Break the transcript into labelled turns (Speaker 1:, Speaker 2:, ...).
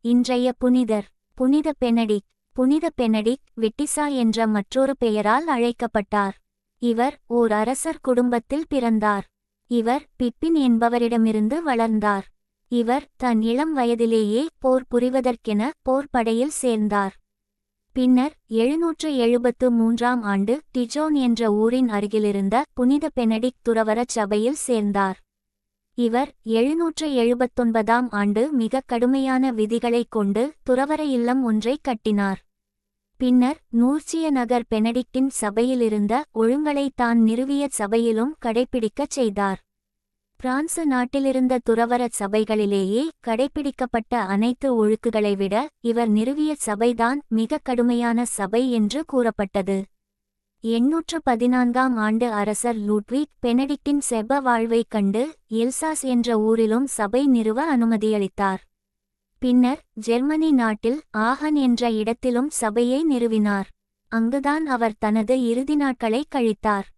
Speaker 1: இன்றைய புனிதர். புனித பெனடிக். புனித பெனடிக் விட்டிசா என்ற மற்றொரு பெயரால் அழைக்கப்பட்டார். இவர் ஓர் அரசர் குடும்பத்தில் பிறந்தார். இவர் பிப்பின் என்பவரிடமிருந்து வளர்ந்தார். இவர் தன் இளம் வயதிலேயே போர் புரிவதற்கென போர் படையில் சேர்ந்தார். பின்னர் எழுநூற்று எழுபத்து மூன்றாம் ஆண்டு டிஜோன் என்ற ஊரின் அருகிலிருந்த புனித பெனடிக் துறவரச் சபையில் சேர்ந்தார். இவர் எழுநூற்று எழுபத்தொன்பதாம் ஆண்டு மிக கடுமையான விதிகளைக் கொண்டு துறவர இல்லம் ஒன்றை கட்டினார். பின்னர் நூர்ச்சிய நகர் பெனடிக்டின் சபையிலிருந்த ஒழுங்கலை தான் நிறுவிய சபையிலும் கடைபிடிக்கச் செய்தார். பிரான்சு நாட்டிலிருந்த துறவர சபைகளிலேயே கடைபிடிக்கப்பட்ட அனைத்து ஒழுக்குகளை விட இவர் நிறுவிய சபைதான் மிக கடுமையான சபை என்று கூறப்பட்டது. எண்ணூற்று பதினான்காம் ஆண்டு அரசர் லூட்விக் பெனடிக்டின் செப வாழ்வைக் கண்டு எல்சாஸ் என்ற ஊரிலும் சபை நிறுவ அனுமதியளித்தார். பின்னர் ஜெர்மனி நாட்டில் ஆகன் என்ற இடத்திலும் சபையை நிறுவினார். அங்குதான் அவர் தனது இறுதி நாட்களை கழித்தார்.